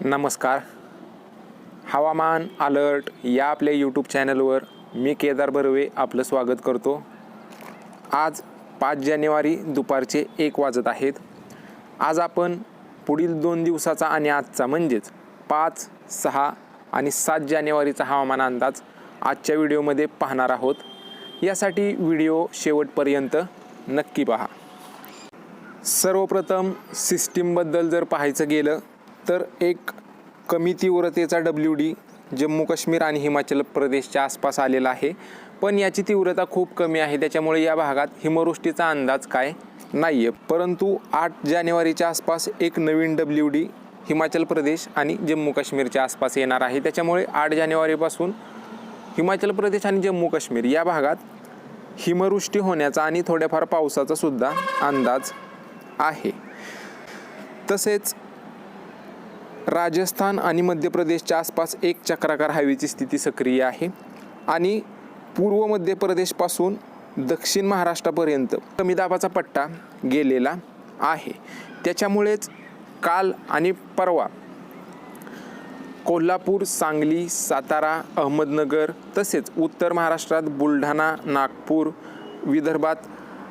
नमस्कार. हवामान अलर्ट या आपल्या यूट्यूब चॅनलवर मी केदार बर्वे आपलं स्वागत करतो. आज पाच जानेवारी दुपारचे एक वाजत आहेत. आज आपण पुढील दोन दिवसाचा आणि आजचा म्हणजेच पाच सहा आणि सात जानेवारीचा हवामान अंदाज आजच्या व्हिडिओमध्ये पाहणार आहोत. यासाठी व्हिडिओ शेवटपर्यंत नक्की पहा. सर्वप्रथम सिस्टीमबद्दल जर पाहायचं गेलं तर एक कमी तीव्रतेचा डब्ल्यू डी जम्मू काश्मीर आणि हिमाचल प्रदेशच्या आसपास आलेला आहे. पण याची तीव्रता खूप कमी आहे. त्याच्यामुळे या भागात हिमवृष्टीचा अंदाज काय नाही आहे परंतु आठ जानेवारीच्या आसपास एक नवीन डब्ल्यू डी हिमाचल प्रदेश आणि जम्मू काश्मीरच्या आसपास येणार आहे. त्याच्यामुळे आठ जानेवारीपासून हिमाचल प्रदेश आणि जम्मू काश्मीर या भागात हिमवृष्टी होण्याचा आणि थोड्याफार पावसाचा सुद्धा अंदाज आहे. तसेच राजस्थान आणि मध्य प्रदेशच्या आसपास एक चक्राकार हवेची स्थिती सक्रिय आहे. आणि पूर्व मध्य प्रदेशपासून दक्षिण महाराष्ट्रापर्यंत कमी दाबाचा पट्टा गेलेला आहे. त्याच्यामुळेच काल आणि परवा कोल्हापूर सांगली सातारा अहमदनगर तसेच उत्तर महाराष्ट्रात बुलढाणा नागपूर विदर्भात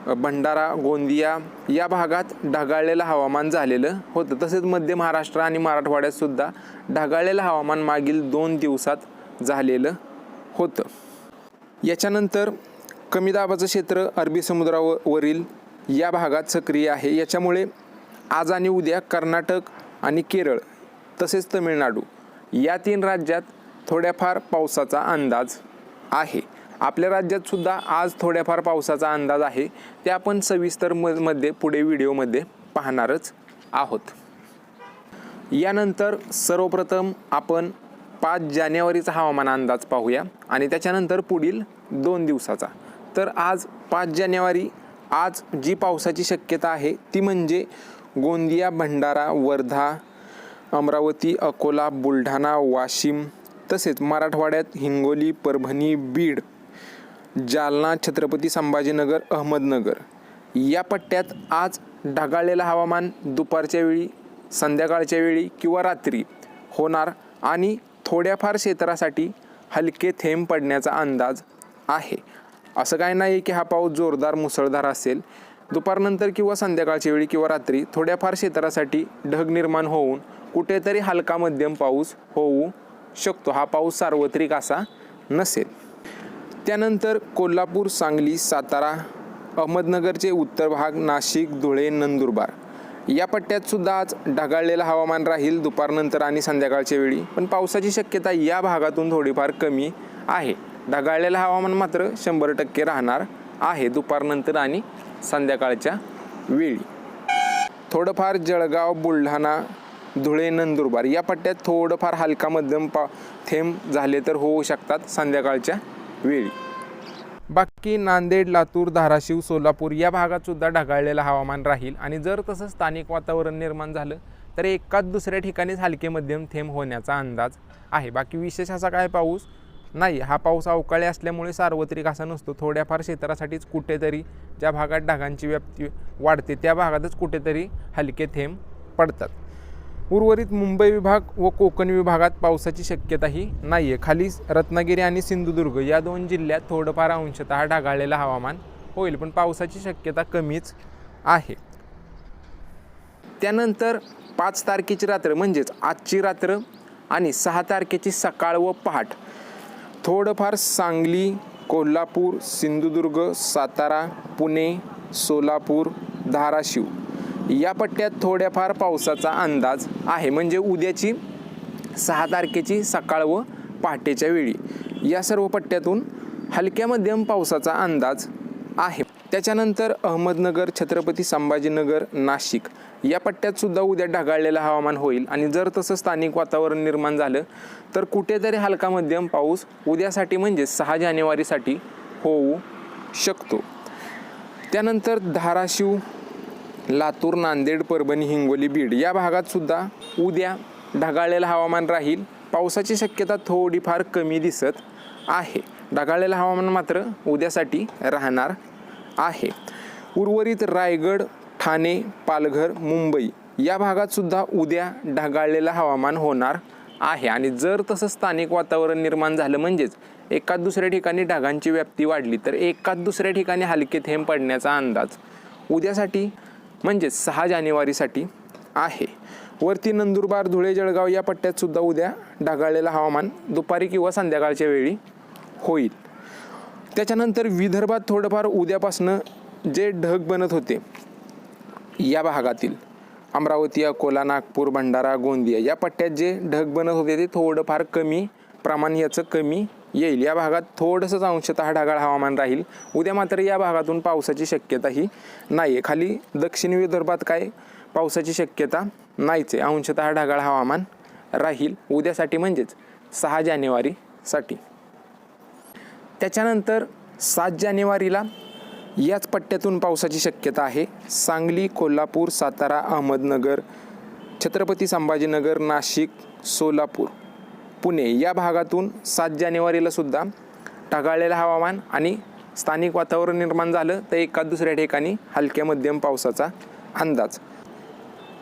भंडारा गोंदिया या भागात ढगाळलेलं हवामान झालेलं होतं. तसेच मध्य महाराष्ट्र आणि मराठवाड्यात सुद्धा ढगाळलेलं हवामान मागील दोन दिवसात झालेलं होतं. याच्यानंतर कमी दाबाचं क्षेत्र अरबी समुद्रावरील या भागात सक्रिय आहे. याच्यामुळे आज आणि उद्या कर्नाटक आणि केरळ तसेच तमिळनाडू या तीन राज्यात थोड्याफार पावसाचा अंदाज आहे. आपल्या राज्यात सुद्धा आज थोड्याफार पावसाचा अंदाज आहे ते आपण सविस्तर म मध्ये पुढे व्हिडिओमध्ये पाहणारच आहोत. यानंतर सर्वप्रथम आपण पाच जानेवारीचा हवामान अंदाज पाहूया आणि त्याच्यानंतर पुढील दोन दिवसाचा. तर आज पाच जानेवारी आज जी पावसाची शक्यता आहे ती म्हणजे गोंदिया भंडारा वर्धा अमरावती अकोला बुलढाणा वाशिम तसेच मराठवाड्यात हिंगोली परभणी बीड जालना छत्रपती संभाजीनगर अहमदनगर. या पट्ट्यात आज ढगाळलेलं हवामान दुपारच्या वेळी संध्याकाळच्या वेळी किंवा रात्री होणार आणि थोड्याफार क्षेत्रासाठी हलके थेंब पडण्याचा अंदाज आहे. असं काय नाही की हा पाऊस जोरदार मुसळधार असेल. दुपारनंतर किंवा संध्याकाळच्या वेळी किंवा रात्री थोड्याफार क्षेत्रासाठी ढग निर्माण होऊन कुठेतरी हलका मध्यम पाऊस होऊ शकतो. हा पाऊस सार्वत्रिक असा नसेल. त्यानंतर कोल्हापूर सांगली सातारा अहमदनगरचे उत्तर भाग नाशिक धुळे नंदुरबार. या पट्ट्यात सुद्धा आज ढगाळलेलं हवामान राहील. दुपारनंतर आणि संध्याकाळच्या वेळी. पण पावसाची शक्यता या भागातून थोडीफार कमी आहे. ढगाळलेलं हवामान मात्र शंभर टक्के राहणार आहे दुपारनंतर आणि संध्याकाळच्या वेळी. थोडंफार जळगाव बुलढाणा धुळे नंदुरबार या पट्ट्यात थोडंफार हलका मध्यम पा थेंब झाले तर होऊ शकतात संध्याकाळच्या वेळी. बाकी नांदेड लातूर धाराशिव सोलापूर या भागात सुद्धा ढगाळलेलं हवामान राहील आणि जर तसं स्थानिक वातावरण निर्माण झालं तर एकाच दुसऱ्या ठिकाणीच हलके मध्यम थेंब होण्याचा अंदाज आहे. बाकी विशेष असा काय पाऊस नाही हा पाऊस अवकाळी असल्यामुळे सार्वत्रिक असा नसतो. थोड्याफार क्षेत्रासाठीच कुठेतरी ज्या भागात ढगांची व्याप्ती वाढते त्या भागातच कुठेतरी हलके थेंब पडतात. उर्वरित मुंबई विभाग व कोकण विभागात पावसाची शक्यताही नाही आहे खाली रत्नागिरी आणि सिंधुदुर्ग या दोन जिल्ह्यात थोडंफार अंशतः ढगाळलेलं हवामान होईल पण पावसाची शक्यता कमीच आहे. त्यानंतर पाच तारखेची रात्र म्हणजेच आजची रात्र आणि सहा तारखेची सकाळ व पहाट. थोडंफार सांगली कोल्हापूर सिंधुदुर्ग सातारा पुणे सोलापूर धाराशिव. या पट्ट्यात थोड्याफार पावसाचा अंदाज आहे. म्हणजे उद्याची सहा तारखेची सकाळ व पहाटेच्या वेळी. या सर्व पट्ट्यातून हलक्या मध्यम पावसाचा अंदाज आहे. त्याच्यानंतर अहमदनगर छत्रपती संभाजीनगर नाशिक या पट्ट्यात सुद्धा उद्या ढगाळलेलं हवामान होईल. आणि जर तसं स्थानिक वातावरण निर्माण झालं तर कुठेतरी हलका मध्यम पाऊस उद्यासाठी म्हणजे सहा जानेवारीसाठी होऊ शकतो. त्यानंतर धाराशिव लातूर नांदेड परभणी हिंगोली बीड या भागात सुद्धा उद्या ढगाळलेलं हवामान राहील. पावसाची शक्यता थोडीफार कमी दिसत आहे. ढगाळलेलं हवामान मात्र उद्यासाठी राहणार आहे. उर्वरित रायगड ठाणे पालघर मुंबई या भागात सुद्धा उद्या ढगाळलेलं हवामान होणार आहे. आणि जर तसं स्थानिक वातावरण निर्माण झालं म्हणजेच एकाच दुसऱ्या ठिकाणी ढगांची व्याप्ती वाढली तर एकाच दुसऱ्या ठिकाणी हलके थेंब पडण्याचा अंदाज उद्यासाठी म्हणजेच सहा जानेवारीसाठी आहे. वरती नंदुरबार धुळे जळगाव या पट्ट्यात सुद्धा उद्या ढगाळलेलं हवामान दुपारी किंवा संध्याकाळच्या वेळी होईल. त्याच्यानंतर विदर्भात थोडंफार उद्यापासनं जे ढग बनत होते या भागातील अमरावती अकोला नागपूर भंडारा गोंदिया या पट्ट्यात जे ढग बनत होते ते थोडंफार कमी प्रमाण याचं कमी येईल. या भागात थोडंसंच अंशतः ढगाळ हवामान राहील. उद्या मात्र या भागातून पावसाची शक्यताही नाही आहे खाली दक्षिण विदर्भात काय पावसाची शक्यता नाहीच. आहे अंशतः ढगाळ हवामान राहील. उद्यासाठी म्हणजेच सहा जानेवारीसाठी त्याच्यानंतर सात जानेवारीला याच पट्ट्यातून पावसाची शक्यता आहे. सांगली कोल्हापूर सातारा अहमदनगर छत्रपती संभाजीनगर नाशिक सोलापूर. पुणे या भागातून सात जानेवारीला सुद्धा ढगाळलेलं हवामान आणि स्थानिक वातावरण निर्माण झालं तर एका दुसऱ्या ठिकाणी हलक्या मध्यम पावसाचा अंदाज.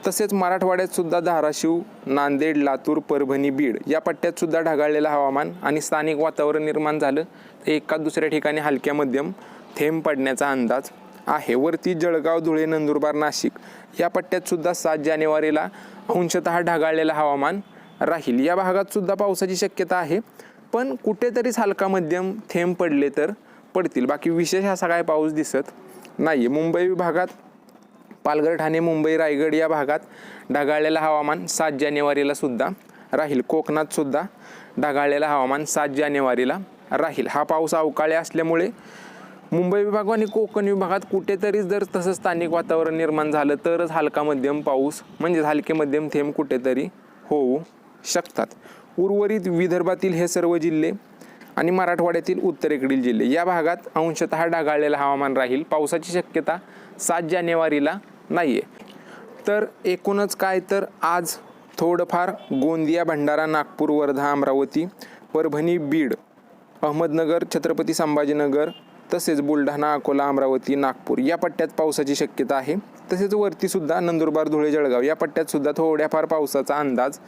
तसेच मराठवाड्यात सुद्धा धाराशिव नांदेड लातूर परभणी बीड या पट्ट्यात सुद्धा ढगाळलेलं हवामान आणि स्थानिक वातावरण निर्माण झालं तर एका दुसऱ्या ठिकाणी हलक्या मध्यम थेंब पडण्याचा अंदाज आहे. वरती जळगाव धुळे नंदुरबार नाशिक या पट्ट्यात सुद्धा सात जानेवारीला अंशतः ढगाळलेलं हवामान राहील. या भागात सुद्धा पावसाची शक्यता आहे. पण कुठेतरीच हलका मध्यम थेंब पडले तर पडतील. बाकी विशेष असा काय पाऊस दिसत नाही मुंबई विभागात पालघर ठाणे मुंबई रायगड या भागात ढगाळलेलं हवामान सात जानेवारीला सुद्धा राहील. कोकणात सुद्धा ढगाळलेलं हवामान सात जानेवारीला राहील. हा पाऊस अवकाळी असल्यामुळे मुंबई विभाग आणि कोकण विभागात कुठेतरीच जर तसं स्थानिक वातावरण निर्माण झालं तरच हलका मध्यम पाऊस म्हणजेच हलके मध्यम थेंब कुठेतरी होऊ शकतात. उर्वरित विदर्भातील हे सर्व जिल्हे आणि मराठवाड्यातील उत्तरेकडील जिल्हे या भागात अंशतः ढगाळलेलं हवामान राहील. पावसाची शक्यता सात जानेवारीला नाही आहे तर एकूणच काय तर आज थोडंफार गोंदिया भंडारा नागपूर वर्धा अमरावती परभणी बीड अहमदनगर छत्रपती संभाजीनगर तसेच बुलढाणा अकोला अमरावती नागपूर या पट्ट्यात पावसाची शक्यता आहे. तसेच वरतीसुद्धा नंदुरबार धुळे जळगाव या पट्ट्यातसुद्धा थोड्याफार पावसाचा अंदाज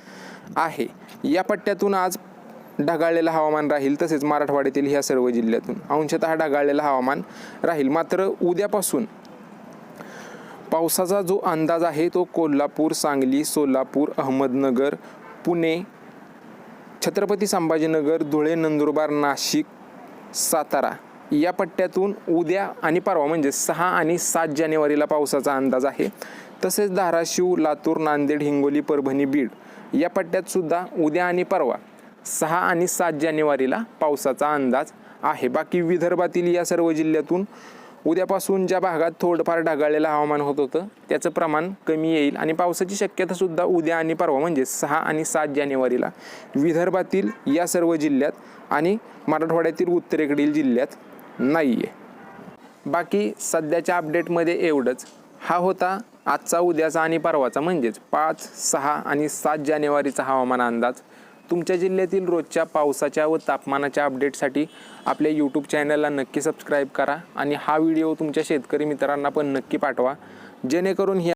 आहे. या पट्ट्यातून आज ढगाळलेलं हवामान राहील तसेच मराठवाड्यातील ह्या सर्व जिल्ह्यातून. अंशतः ढगाळलेलं हवामान राहील. मात्र उद्यापासून पावसाचा जो अंदाज आहे तो कोल्हापूर सांगली सोलापूर अहमदनगर पुणे छत्रपती संभाजीनगर धुळे नंदुरबार नाशिक सातारा या पट्ट्यातून उद्या आणि परवा म्हणजे सहा आणि सात जानेवारीला पावसाचा अंदाज आहे. तसेच धाराशिव लातूर नांदेड हिंगोली परभणी बीड या पट्ट्यात सुद्धा उद्या आणि परवा सहा आणि सात जानेवारीला पावसाचा अंदाज आहे. बाकी विदर्भातील या सर्व जिल्ह्यातून उद्यापासून ज्या भागात थोडंफार ढगाळलेलं हवामान होत होतं त्याचं प्रमाण कमी येईल आणि पावसाची शक्यता सुद्धा उद्या आणि परवा म्हणजे सहा आणि सात जानेवारीला. विदर्भातील या सर्व जिल्ह्यात आणि मराठवाड्यातील उत्तरेकडील जिल्ह्यात नाही आहे बाकी सध्याच्या अपडेटमध्ये एवढंच. हा होता आजचा उद्याचा आणि परवाचा. म्हणजेच पाच सहा आणि सात जानेवारीचा हवामान अंदाज. तुमच्या जिल्ह्यातील रोजच्या पावसाच्या व तापमानाच्या अपडेटसाठी आपल्या यूट्यूब चॅनलला नक्की सबस्क्राईब करा आणि हा व्हिडिओ तुमच्या शेतकरी मित्रांना पण नक्की पाठवा. जेणेकरून ही